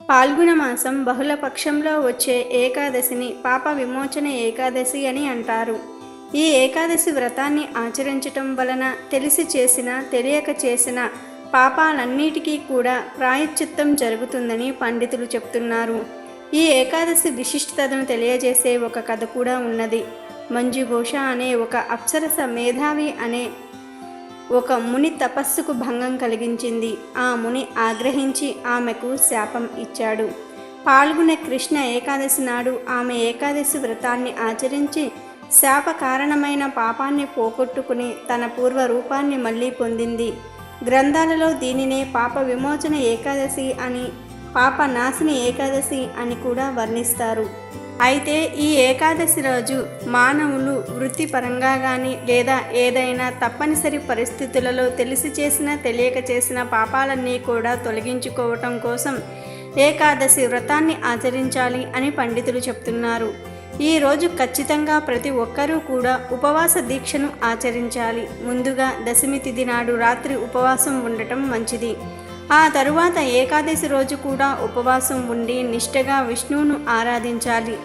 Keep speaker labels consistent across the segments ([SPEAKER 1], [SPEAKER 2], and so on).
[SPEAKER 1] పాల్గుణ మాసం బహుళ పక్షంలో వచ్చే ఏకాదశిని పాప విమోచన ఏకాదశి అని అంటారు. ఈ ఏకాదశి వ్రతాన్ని ఆచరించటం వలన తెలిసి చేసిన తెలియక చేసిన పాపాలన్నిటికీ కూడా ప్రాయశ్చిత్తం జరుగుతుందని పండితులు చెప్తున్నారు. ఈ ఏకాదశి విశిష్టతను తెలియజేసే ఒక కథ కూడా ఉన్నది. మంజుఘోష అనే ఒక అప్సరస మేధావి అనే ఒక ముని తపస్సుకు భంగం కలిగించింది. ఆ ముని ఆగ్రహించి ఆమెకు శాపం ఇచ్చాడు. పాల్గొనే కృష్ణ ఏకాదశి నాడు ఆమె ఏకాదశి వ్రతాన్ని ఆచరించి శాప కారణమైన పాపాన్ని పోగొట్టుకుని తన పూర్వ రూపాన్ని మళ్ళీ పొందింది. గ్రంథాలలో దీనినే పాప విమోచన ఏకాదశి అని పాప నాశిని ఏకాదశి అని కూడా వర్ణిస్తారు. అయితే ఈ ఏకాదశి రోజు మానవులు వృత్తిపరంగా కానీ లేదా ఏదైనా తప్పనిసరి పరిస్థితులలో తెలిసి చేసిన తెలియక చేసిన పాపాలన్నీ కూడా తొలగించుకోవటం కోసం ఏకాదశి వ్రతాన్ని ఆచరించాలి అని పండితులు చెప్తున్నారు. ఈ రోజు ఖచ్చితంగా ప్రతి ఒక్కరూ కూడా ఉపవాస దీక్షను ఆచరించాలి. ముందుగా దశమి తిథి నాడు రాత్రి ఉపవాసం ఉండటం మంచిది. ఆ తరువాత ఏకాదశి రోజు కూడా ఉపవాసం ఉండి నిష్టగా విష్ణువును ఆరాధించాలి.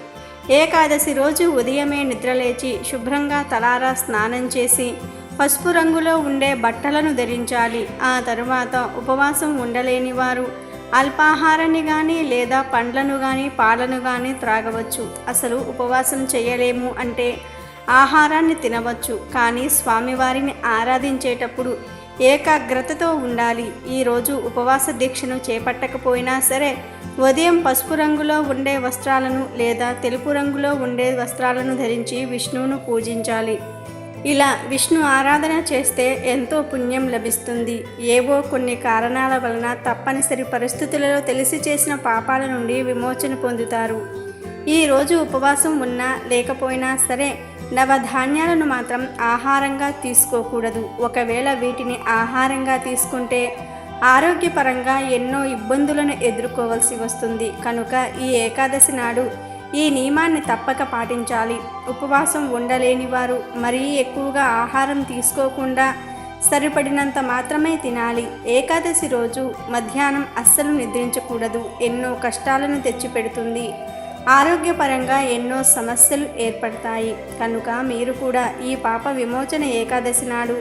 [SPEAKER 1] ఏకాదశి రోజు ఉదయమే నిద్రలేచి శుభ్రంగా తలారా స్నానం చేసి పసుపు రంగులో ఉండే బట్టలను ధరించాలి. ఆ తరువాత ఉపవాసం ఉండలేని వారు అల్పాహారాన్ని కానీ లేదా పండ్లను కానీ పాలను కానీ త్రాగవచ్చు. అసలు ఉపవాసం చేయలేము అంటే ఆహారాన్ని తినవచ్చు. కానీ స్వామివారిని ఆరాధించేటప్పుడు ఏకాగ్రతతో ఉండాలి. ఈరోజు ఉపవాస దీక్షను చేపట్టకపోయినా సరే ఉదయం పసుపు రంగులో ఉండే వస్త్రాలను లేదా తెలుపు రంగులో ఉండే వస్త్రాలను ధరించి విష్ణువును పూజించాలి. ఇలా విష్ణు ఆరాధన చేస్తే ఎంతో పుణ్యం లభిస్తుంది. ఏవో కొన్ని కారణాల వలన తప్పనిసరి పరిస్థితులలో తెలిసి చేసిన పాపాల నుండి విమోచన పొందుతారు. ఈరోజు ఉపవాసం ఉన్నా లేకపోయినా సరే నవధాన్యాలను మాత్రం ఆహారంగా తీసుకోకూడదు. ఒకవేళ వీటిని ఆహారంగా తీసుకుంటే ఆరోగ్యపరంగా ఎన్నో ఇబ్బందులను ఎదుర్కోవాల్సి వస్తుంది. కనుక ఈ ఏకాదశి నాడు ఈ నియమాన్ని తప్పక పాటించాలి. ఉపవాసం ఉండలేని వారు మరీ ఎక్కువగా ఆహారం తీసుకోకుండా సరిపడినంత మాత్రమే తినాలి. ఏకాదశి రోజు మధ్యాహ్నం అస్సలు నిద్రించకూడదు. ఎన్నో కష్టాలను తెచ్చిపెడుతుంది. ఆరోగ్యపరంగా ఎన్నో సమస్యలు ఏర్పడతాయి. కనుక మీరు కూడా ఈ పాప విమోచన ఏకాదశి నాడు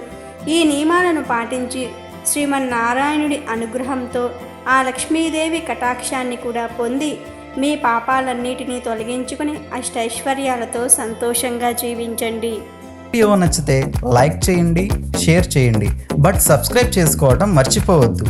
[SPEAKER 1] ఈ నియమాలను పాటించి శ్రీమన్నారాయణుడి అనుగ్రహంతో ఆ లక్ష్మీదేవి కటాక్షాన్ని కూడా పొంది మీ పాపాలన్నిటినీ తొలగించుకుని అష్టైశ్వర్యాలతో సంతోషంగా జీవించండి.
[SPEAKER 2] వీడియో నచ్చితే లైక్ చేయండి షేర్ చేయండి. బట్ సబ్స్క్రైబ్ చేసుకోవడం మర్చిపోవద్దు.